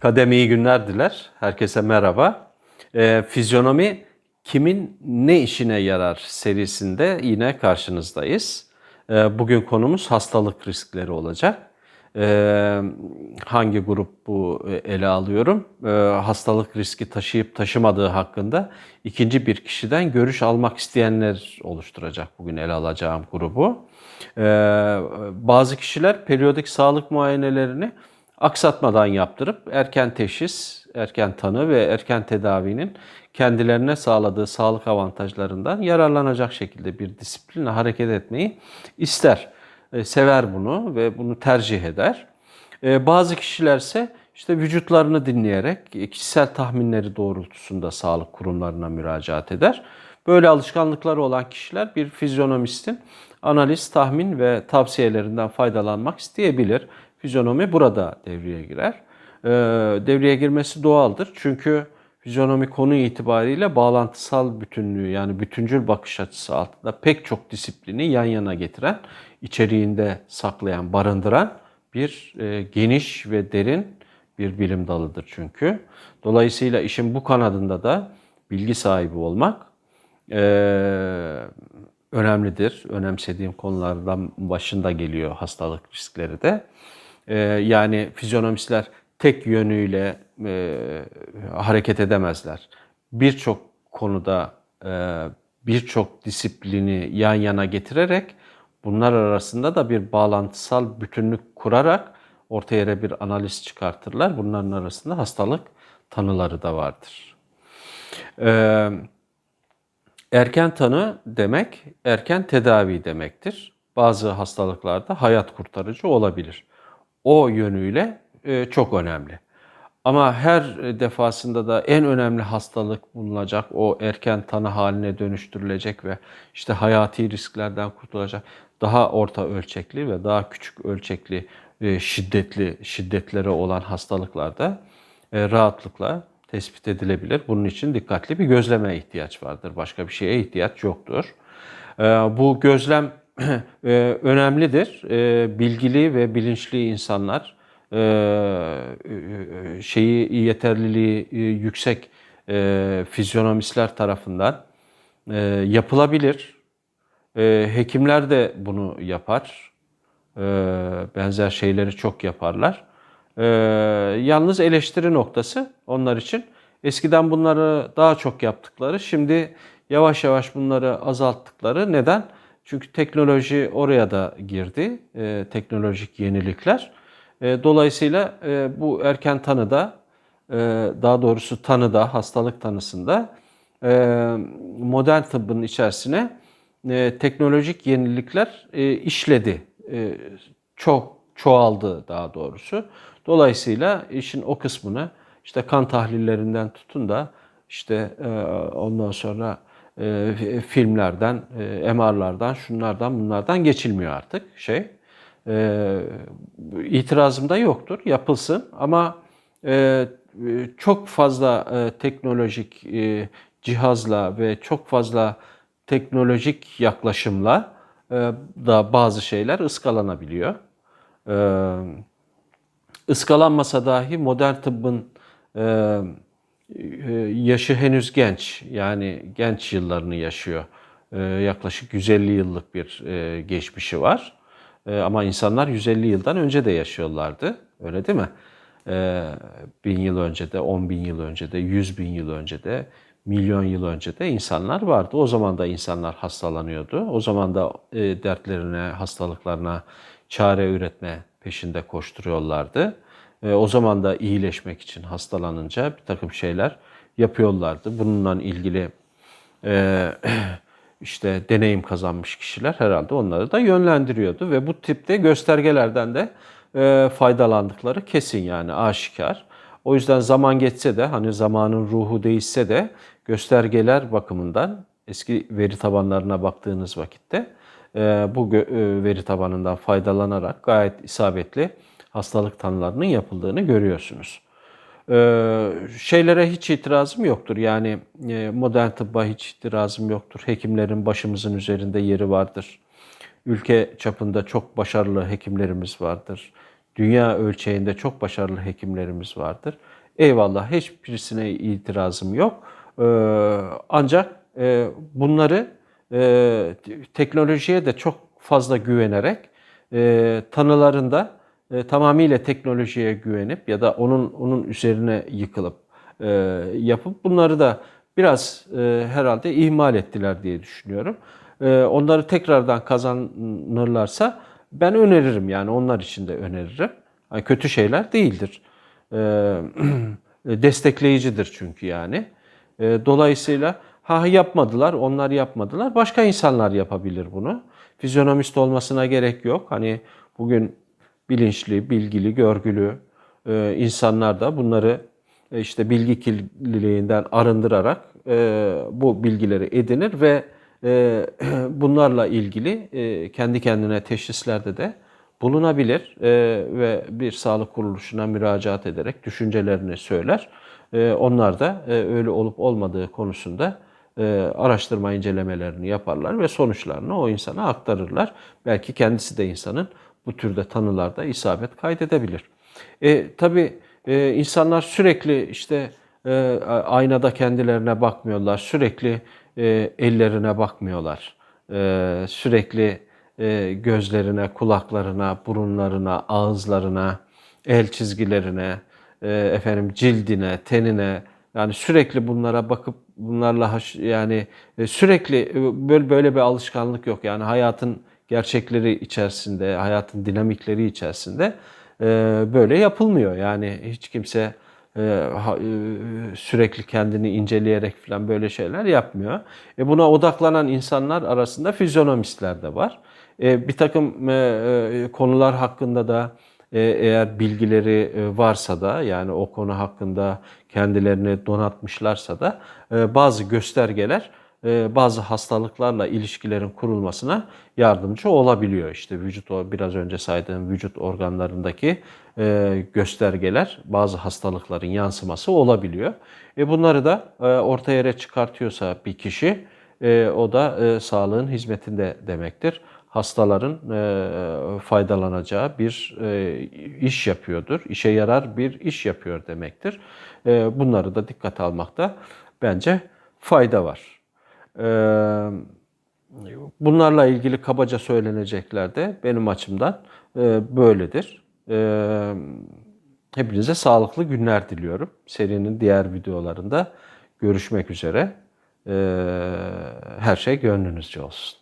Kademi günler diler. Herkese merhaba. Ee, fizyonomi kimin ne işine yarar serisinde yine karşınızdayız. Ee, bugün konumuz hastalık riskleri olacak. Ee, hangi grup bu e, ele alıyorum? Ee, hastalık riski taşıyıp taşımadığı hakkında ikinci bir kişiden görüş almak isteyenler oluşturacak bugün ele alacağım grubu. Ee, bazı kişiler periyodik sağlık muayenelerini aksatmadan yaptırıp erken teşhis, erken tanı ve erken tedavinin kendilerine sağladığı sağlık avantajlarından yararlanacak şekilde bir disiplinle hareket etmeyi ister. E, sever bunu ve bunu tercih eder. E, bazı kişilerse işte vücutlarını dinleyerek e, kişisel tahminleri doğrultusunda sağlık kurumlarına müracaat eder. Böyle alışkanlıkları olan kişiler bir fizyonomistin analiz, tahmin ve tavsiyelerinden faydalanmak isteyebilir. Fizyonomi burada devreye girer. Devreye girmesi doğaldır. Çünkü fizyonomi konu itibariyle bağlantısal bütünlüğü yani bütüncül bakış açısı altında pek çok disiplini yan yana getiren, içeriğinde saklayan, barındıran bir e, geniş ve derin bir bilim dalıdır çünkü. Dolayısıyla işin bu kanadında da bilgi sahibi olmak e, önemlidir. Önemsediğim konulardan başında geliyor hastalık riskleri de. E, yani fizyonomistler tek yönüyle e, hareket edemezler. Birçok konuda e, birçok disiplini yan yana getirerek bunlar arasında da bir bağlantısal bütünlük kurarak ortaya bir analiz çıkartırlar. Bunların arasında hastalık tanıları da vardır. Ee, erken tanı demek erken tedavi demektir. Bazı hastalıklarda hayat kurtarıcı olabilir. O yönüyle e, çok önemli. Ama her defasında da en önemli hastalık bulunacak, o erken tanı haline dönüştürülecek ve işte hayati risklerden kurtulacak daha orta ölçekli ve daha küçük ölçekli e, şiddetli şiddetleri olan hastalıklarda e, rahatlıkla tespit edilebilir. Bunun için dikkatli bir gözleme ihtiyaç vardır. Başka bir şeye ihtiyaç yoktur. Bu gözlem önemlidir. Bilgili ve bilinçli insanlar e, şeyi yeterliliği e, yüksek e, fizyonomistler tarafından yapılabilir. Hekimler de bunu yapar. Benzer şeyleri çok yaparlar. Yalnız eleştiri noktası onlar için. Eskiden bunları daha çok yaptıkları, şimdi yavaş yavaş bunları azalttıkları. Neden? Çünkü teknoloji oraya da girdi. Teknolojik yenilikler. E, dolayısıyla e, bu erken tanıda, e, daha doğrusu tanıda, hastalık tanısında modern tıbbın içerisine teknolojik yenilikler işledi. Çok çoğaldı daha doğrusu. Dolayısıyla işin o kısmını işte kan tahlillerinden tutun da işte ondan sonra filmlerden, MR'lardan, şunlardan bunlardan geçilmiyor artık şey e, itirazım da yoktur. Yapılsın ama e, çok fazla e, teknolojik e, cihazla ve çok fazla teknolojik yaklaşımla e, da bazı şeyler ıskalanabiliyor. E, ıskalanmasa dahi modern tıbbın e, e yaşı henüz genç. Yani genç yıllarını yaşıyor. E, yaklaşık 150 yıllık bir e, geçmişi var. E, ama insanlar 150 yıldan önce de yaşıyorlardı. Öyle değil mi? Bin yıl önce de, 10 bin yıl önce de, 100 bin yıl önce de, milyon yıl önce de insanlar vardı. O zaman da insanlar hastalanıyordu. O zaman da e, dertlerine, hastalıklarına çare üretme peşinde koşturuyorlardı. E, o zaman da iyileşmek için hastalanınca bir takım şeyler yapıyorlardı. Bununla ilgili e, işte deneyim kazanmış kişiler herhalde onları da yönlendiriyordu ve bu tipte göstergelerden de e, faydalandıkları kesin yani aşikar. O yüzden zaman geçse de hani zamanın ruhu değişse de göstergeler bakımından eski veri tabanlarına baktığınız vakitte bu veri tabanından faydalanarak gayet isabetli hastalık tanılarının yapıldığını görüyorsunuz. Ee, şeylere hiç itirazım yoktur. Yani e, modern tıbba hiç itirazım yoktur. Hekimlerin başımızın üzerinde yeri vardır. Ülke çapında çok başarılı hekimlerimiz vardır. Dünya ölçeğinde çok başarılı hekimlerimiz vardır. Eyvallah hiçbirisine itirazım yok. Ee, ancak e, bunları e, teknolojiye de çok fazla güvenerek e, tanılarında e, tamamıyla teknolojiye güvenip ya da onun onun üzerine yıkılıp e, yapıp bunları da biraz e, herhalde ihmal ettiler diye düşünüyorum. E, onları tekrardan kazanırlarsa ben öneririm yani onlar için de öneririm. Yani kötü şeyler değildir. E, destekleyicidir çünkü yani. E, dolayısıyla ha yapmadılar, onlar yapmadılar. Başka insanlar yapabilir bunu. Fizyonomist olmasına gerek yok. Hani bugün bilinçli, bilgili, görgülü e, insanlar da bunları e, işte bilgi kirliliğinden arındırarak e, bu bilgileri edinir ve bunlarla ilgili kendi kendine teşhislerde de bulunabilir ve bir sağlık kuruluşuna müracaat ederek düşüncelerini söyler. Onlar da öyle olup olmadığı konusunda araştırma incelemelerini yaparlar ve sonuçlarını o insana aktarırlar. Belki kendisi de insanın bu türde tanılarda isabet kaydedebilir. E, tabii e, insanlar sürekli işte e, aynada kendilerine bakmıyorlar, sürekli e, ellerine bakmıyorlar, e, sürekli e, gözlerine, kulaklarına, burunlarına, ağızlarına, el çizgilerine, e, efendim cildine, tenine yani sürekli bunlara bakıp bunlarla yani e, sürekli e, böyle böyle bir alışkanlık yok. Yani hayatın gerçekleri içerisinde, hayatın dinamikleri içerisinde e, böyle yapılmıyor. Yani hiç kimse e, e, sürekli kendini inceleyerek falan böyle şeyler yapmıyor. E, buna odaklanan insanlar arasında fizyonomistler de var. E, bir takım konular hakkında da eğer bilgileri varsa da yani o konu hakkında kendilerini donatmışlarsa da bazı göstergeler bazı hastalıklarla ilişkilerin kurulmasına yardımcı olabiliyor. İşte vücut o biraz önce saydığım vücut organlarındaki e, göstergeler bazı hastalıkların yansıması olabiliyor. E bunları da e, orta yere çıkartıyorsa bir kişi o da sağlığın hizmetinde demektir. Hastaların faydalanacağı bir iş yapıyordur. İşe yarar bir iş yapıyor demektir. Bunları da dikkate almakta bence fayda var. Ee, bunlarla ilgili kabaca söylenecekler de benim açımdan e, böyledir. Ee, hepinize sağlıklı günler diliyorum. Serinin diğer videolarında görüşmek üzere. Ee, her şey gönlünüzce olsun.